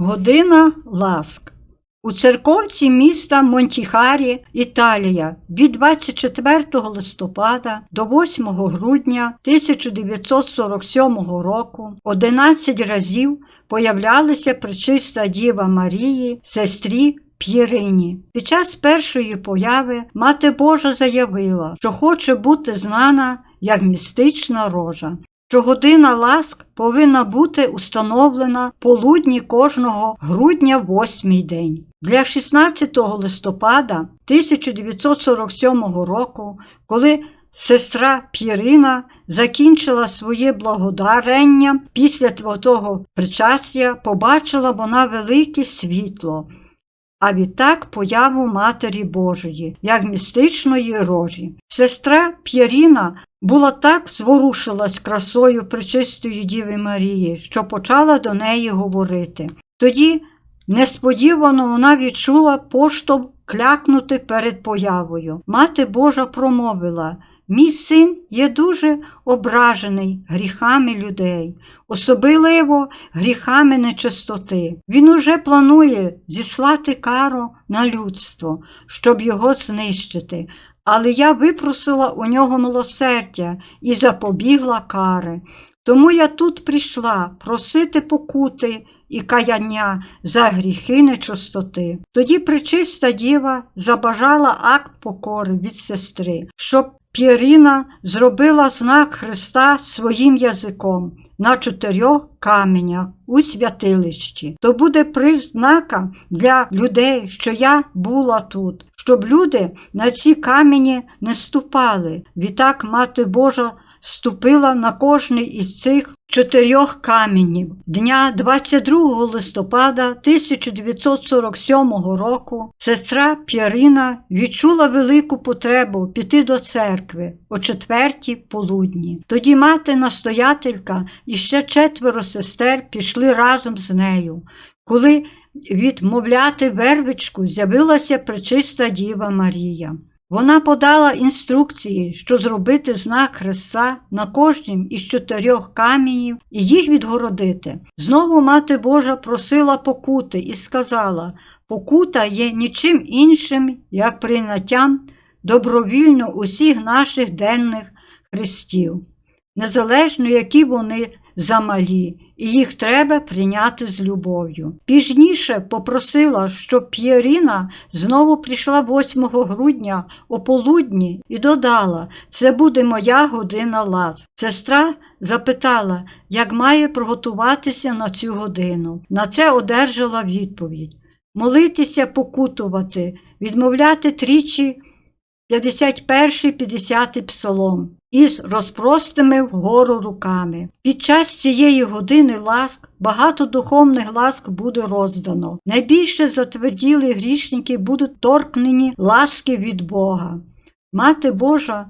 Година ласк. У церковці міста Монтіхарі, Італія, від 24 листопада до 8 грудня 1947 року 11 разів появлялися причиста Діва Марії, сестрі П'єрині. Під час першої появи Мати Божа заявила, що хоче бути знана як містична рожа що година ласк повинна бути установлена полудні кожного грудня восьмий день. Для 16 листопада 1947 року, коли сестра П'єрина закінчила своє благодарення після того причастя, побачила вона велике світло. А відтак появу Матері Божої, як містичної рожі. Сестра П'єріна була так зворушилась красою пречистої Діви Марії, що почала до неї говорити. Тоді несподівано вона відчула поштовх клякнути перед появою. Мати Божа промовила Мій син є дуже ображений гріхами людей, особливо гріхами нечистоти. Він уже планує зіслати кару на людство, щоб його знищити. Але я випросила у нього милосердя і запобігла кари. Тому я тут прийшла просити покути і каяння за гріхи нечистоти. Тоді причиста діва забажала акт покори від сестри, щоб П'єріна зробила знак Христа своїм язиком на чотирьох каменях у святилищі. То буде признака для людей, що я була тут, щоб люди на ці камені не ступали. Відтак Мати Божа ступила на кожний із цих чотирьох каменів. Дня 22 листопада 1947 року сестра П'ярина відчула велику потребу піти до церкви о четвертій полудні. Тоді мати настоятелька і ще четверо сестер пішли разом з нею. Коли відмовляти вервичку з'явилася пречиста Діва Марія. Вона подала інструкції, що зробити знак Христа на кожнім із чотирьох каменів і їх відгородити. Знову Мати Божа просила покути і сказала: покута є нічим іншим, як прийняттям добровільно усіх наших денних хрестів, незалежно які вони замалі, і їх треба прийняти з любов'ю. Пізніше попросила, щоб П'єріна знову прийшла 8 грудня о полудні і додала це буде моя година лас. Сестра запитала, як має приготуватися на цю годину. На це одержала відповідь. Молитися, покутувати, відмовляти тричі 51-50 псалом із розпростими вгору руками. Під час цієї години ласк багато духовних ласк буде роздано. Найбільше затверділі грішники будуть торкнені ласки від Бога. Мати Божа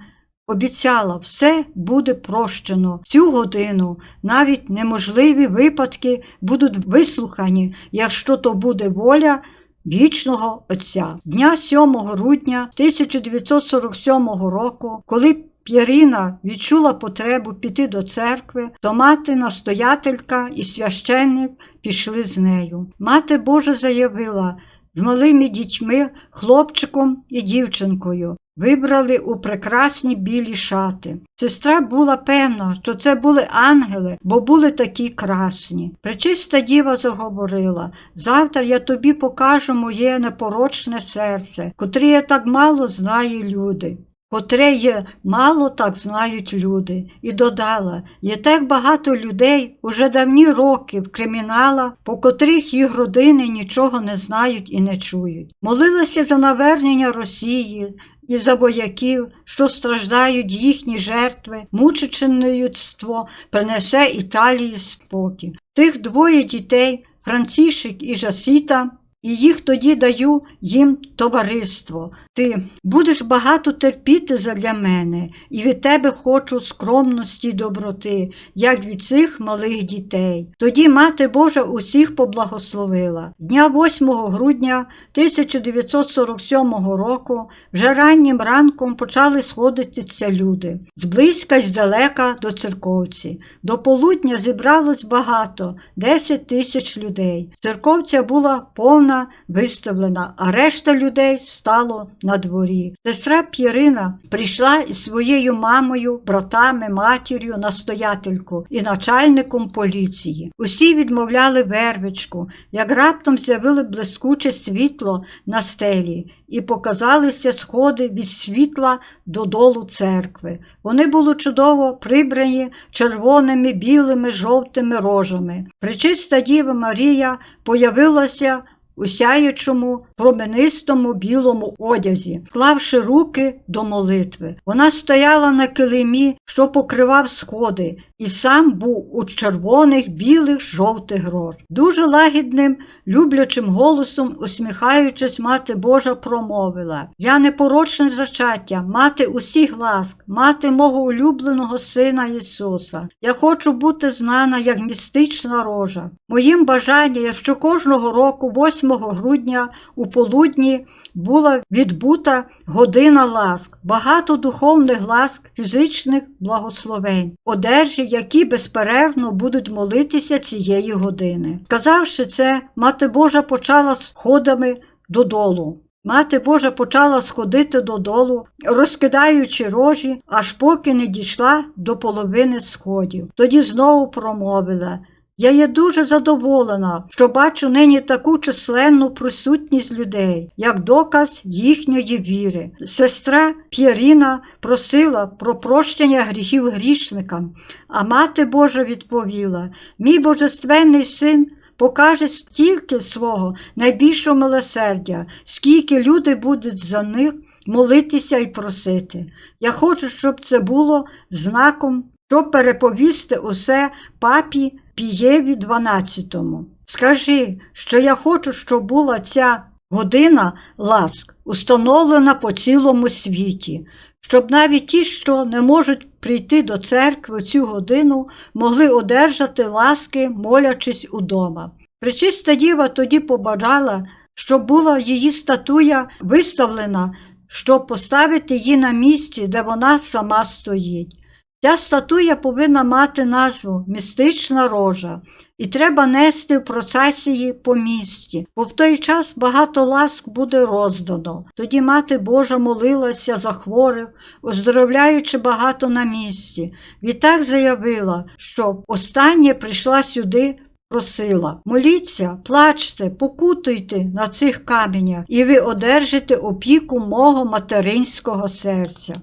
обіцяла, все буде прощено. Цю годину навіть неможливі випадки будуть вислухані, якщо то буде воля вічного Отця. Дня 7 грудня 1947 року, коли П'єріна відчула потребу піти до церкви, то мати настоятелька і священник пішли з нею. Мати Божа заявила з малими дітьми, хлопчиком і дівчинкою. Вибрали у прекрасні білі шати. Сестра була певна, що це були ангели, бо були такі красні. Пречиста діва заговорила завтра я тобі покажу моє непорочне серце, котре так мало знаю люди. Котре мало так знають люди, і додала є так багато людей уже давні роки в криміналах, по котрих їх родини нічого не знають і не чують. Молилася за навернення Росії і за вояків, що страждають їхні жертви, мучечне людство принесе Італії спокій. Тих двоє дітей, Францішик і Жасіта, і їх тоді даю їм товариство. Ти будеш багато терпіти задля мене, і від тебе хочу скромності й доброти, як від цих малих дітей. Тоді Мати Божа усіх поблагословила. Дня 8 грудня 1947 року вже раннім ранком почали сходитися люди зблизька й здалека до церковці. До полудня зібралось багато 10 тисяч людей. Церковця була повна виставлена, а решта людей стало на дворі. Сестра П'єрина прийшла із своєю мамою, братами, матір'ю, настоятельку і начальником поліції. Усі відмовляли вервичку, як раптом з'явили блискуче світло на стелі і показалися сходи від світла додолу церкви. Вони були чудово прибрані червоними, білими, жовтими рожами. Пречиста Діва Марія появилася у сяючому, променистому білому одязі, склавши руки до молитви. Вона стояла на килимі, що покривав сходи, і сам був у червоних, білих, жовтих рож. Дуже лагідним, люблячим голосом, усміхаючись, мати Божа промовила Я непорочне зачаття, мати усіх ласк, мати мого улюбленого Сина Ісуса. Я хочу бути знана як містична рожа. Моїм бажанням, що кожного року, 8 грудня, у полудні, була відбута година ласк, багато духовних ласк, фізичних благословень, одержі, які безперервно будуть молитися цієї години. Сказавши це, мати Божа почала сходами додолу. Мати Божа почала сходити додолу, розкидаючи рожі, аж поки не дійшла до половини сходів. Тоді знову промовила я є дуже задоволена, що бачу нині таку численну присутність людей, як доказ їхньої віри. Сестра П'єріна просила про прощення гріхів грішникам, а мати Божа відповіла: Мій божественний син. Покаже стільки свого найбільшого милосердя, скільки люди будуть за них молитися і просити. Я хочу, щоб це було знаком, щоб переповісти усе папі Пієві 12. Скажи, що я хочу, щоб була ця година ласк установлена по цілому світі, щоб навіть ті, що не можуть прийти до церкви цю годину, могли одержати ласки, молячись удома. Пречиста діва тоді побажала, щоб була її статуя виставлена, щоб поставити її на місці, де вона сама стоїть. Ця статуя повинна мати назву містична рожа, і треба нести в процесії по місті, бо в той час багато ласк буде роздано. Тоді мати Божа молилася за хворих, оздоровляючи багато на місці. Відтак заявила, що останнє прийшла сюди. Просила, моліться, плачте, покутуйте на цих каменях, і ви одержите опіку мого материнського серця.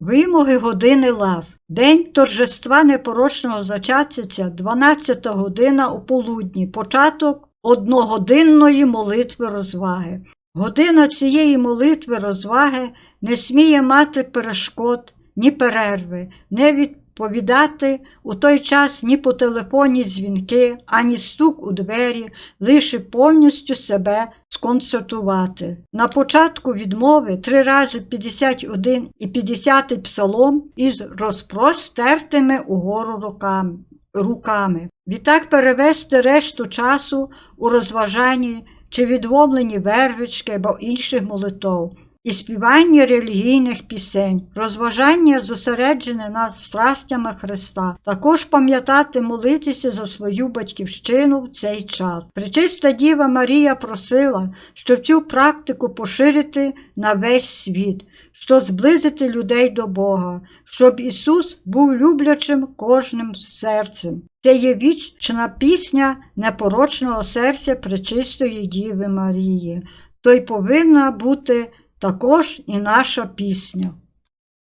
Вимоги години лав. День торжества непорочного зачаття, 12 година у полудні, початок одногодинної молитви розваги. Година цієї молитви розваги не сміє мати перешкод, ні перерви, не відповідати у той час ні по телефоні дзвінки, ані стук у двері, лише повністю себе сконцентрувати. На початку відмови три рази 51 і 50 псалом із розпростертими угору руками. руками. Відтак перевести решту часу у розважанні чи відвомлені вервички або інших молитов і співання релігійних пісень, розважання зосереджене над страстями Христа, також пам'ятати молитися за свою батьківщину в цей час. Пречиста Діва Марія просила, щоб цю практику поширити на весь світ, щоб зблизити людей до Бога, щоб Ісус був люблячим кожним серцем. Це є вічна пісня непорочного серця Пречистої Діви Марії, то й повинна бути також і наша пісня.